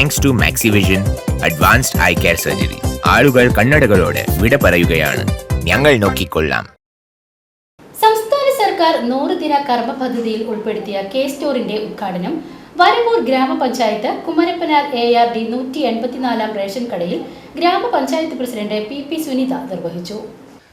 Thanks to Maxivision advanced eye care surgery ആളുകൾ കണ്ണടകളോട് വിട പറയുകയാണ്. ഞങ്ങൾ നോക്കിക്കൊള്ളാം. സംസ്ഥാന സർക്കാർ നൂറ് ദിന കർമ്മ പദ്ധതിയിൽ ഉൾപ്പെടുത്തിയ കെ സ്റ്റോറിന്റെ ഉദ്ഘാടനം വരവൂർ ഗ്രാമപഞ്ചായത്ത് കുമരപ്പനാർ എ ആർ ഡി നൂറ്റി എൺപത്തിനാലാം റേഷൻ കടയിൽ ഗ്രാമപഞ്ചായത്ത് പ്രസിഡന്റ് പി പി സുനിത നിർവഹിച്ചു.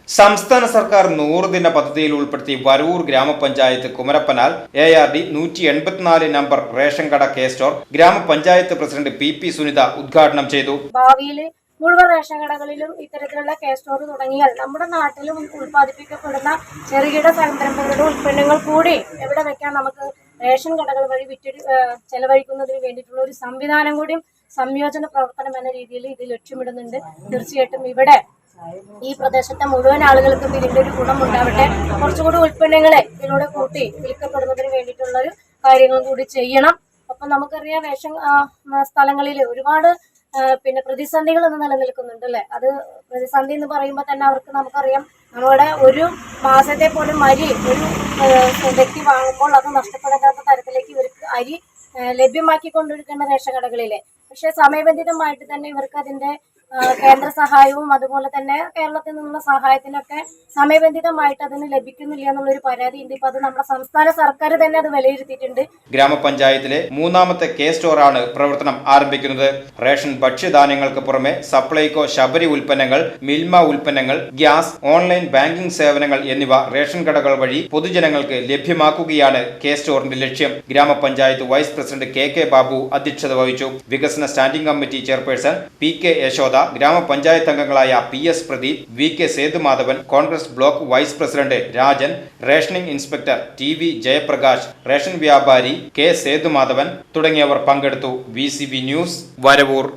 സംസ്ഥാന സർക്കാർ നൂറ് ദിന പദ്ധതിയിൽ ഉൾപ്പെടുത്തി വരൂർ ഗ്രാമപഞ്ചായത്ത് കുമരപ്പനാൽ എ ആർ ഡി നൂറ്റി എൺപത്തിനാല് നമ്പർ റേഷൻ കട കെ സ്റ്റോർ ഗ്രാമപഞ്ചായത്ത് പ്രസിഡന്റ് പി പി സുനിത ഉദ്ഘാടനം ചെയ്തു. ഭാവിയിൽ മുഴുവൻ റേഷൻ കടകളിലും ഇത്തരത്തിലുള്ള കെ സ്റ്റോർ തുടങ്ങിയാൽ നമ്മുടെ നാട്ടിലും ഉൽപ്പാദിപ്പിക്കപ്പെടുന്ന ചെറുകിട സംരംഭങ്ങളുടെ ഉൽപ്പന്നങ്ങൾ കൂടി എവിടെ വെക്കാൻ നമുക്ക് റേഷൻ കടകൾ വഴി വിറ്റ് ചെലവഴിക്കുന്നതിന് വേണ്ടിയിട്ടുള്ള ഒരു സംവിധാനം കൂടിയും സംയോജന പ്രവർത്തനം എന്ന രീതിയിൽ ഇത് ലക്ഷ്യമിടുന്നുണ്ട്. തീർച്ചയായിട്ടും ഇവിടെ ഈ പ്രദേശത്തെ മുഴുവൻ ആളുകൾക്കും ഇതിന്റെ ഒരു ഗുണം ഉണ്ടാവട്ടെ കുറച്ചുകൂടി ഉൽപ്പന്നങ്ങളെ ഇതിലൂടെ കൂട്ടി വിൽക്കപ്പെടുന്നതിന് വേണ്ടിയിട്ടുള്ള ഒരു കാര്യങ്ങളും കൂടി ചെയ്യണം. അപ്പൊ നമുക്കറിയാം വേഷം സ്ഥലങ്ങളിൽ ഒരുപാട് പിന്നെ പ്രതിസന്ധികൾ ഒന്ന് നിലനിൽക്കുന്നുണ്ട് അല്ലെ? അത് പ്രതിസന്ധി എന്ന് പറയുമ്പോൾ തന്നെ അവർക്ക് നമുക്കറിയാം നമ്മുടെ ഒരു മാസത്തെ പോലും അരി ഒരു വ്യക്തി വാങ്ങുമ്പോൾ അത് നഷ്ടപ്പെടാത്ത തരത്തിലേക്ക് ഇവർക്ക് അരി ലഭ്യമാക്കി കൊണ്ടിരിക്കുന്ന റേഷൻ കടകളിലെ. പക്ഷെ സമയബന്ധിതമായിട്ട് തന്നെ ഇവർക്ക് അതിന്റെ കേന്ദ്ര സഹായവും അതുപോലെ തന്നെ കേരളത്തിൽ നിന്നുള്ള സഹായത്തിനൊക്കെ സമയബന്ധിതമായിട്ട് അതിന് ലഭിക്കുന്നില്ല എന്നുള്ളൊരു പരാതി ഉണ്ട്. ഇപ്പൊ അത് നമ്മുടെ സംസ്ഥാന സർക്കാർ തന്നെ അത് വിലയിരുത്തിയിട്ടുണ്ട്. ഗ്രാമപഞ്ചായത്തിലെ മൂന്നാമത്തെ കെ സ്റ്റോറാണ് പ്രവർത്തനം ആരംഭിക്കുന്നത്. റേഷൻ ഭക്ഷ്യധാന്യങ്ങൾക്ക് പുറമെ സപ്ലൈകോ ശബരി ഉൽപ്പന്നങ്ങൾ മിൽമ ഉൽപ്പന്നങ്ങൾ ഗ്യാസ് ഓൺലൈൻ ബാങ്കിംഗ് സേവനങ്ങൾ എന്നിവ റേഷൻ കടകൾ വഴി പൊതുജനങ്ങൾക്ക് ലഭ്യമാക്കുകയാണ് കെ സ്റ്റോറിന്റെ ലക്ഷ്യം. ഗ്രാമപഞ്ചായത്ത് vice president K K Babu അധ്യക്ഷത വഹിച്ചു. വികസന standing committee chairperson P K Yashoda ഗ്രാമപഞ്ചായത്ത് അംഗങ്ങളായ P S Pradeep V K Sethumadhavan Congress block vice president Rajan rationing inspector T V Jayaprakash ration വ്യാപാരി കെ സേതുമാധവൻ തുടങ്ങിയവർ പങ്കെടുത്തു. V news Varavoor.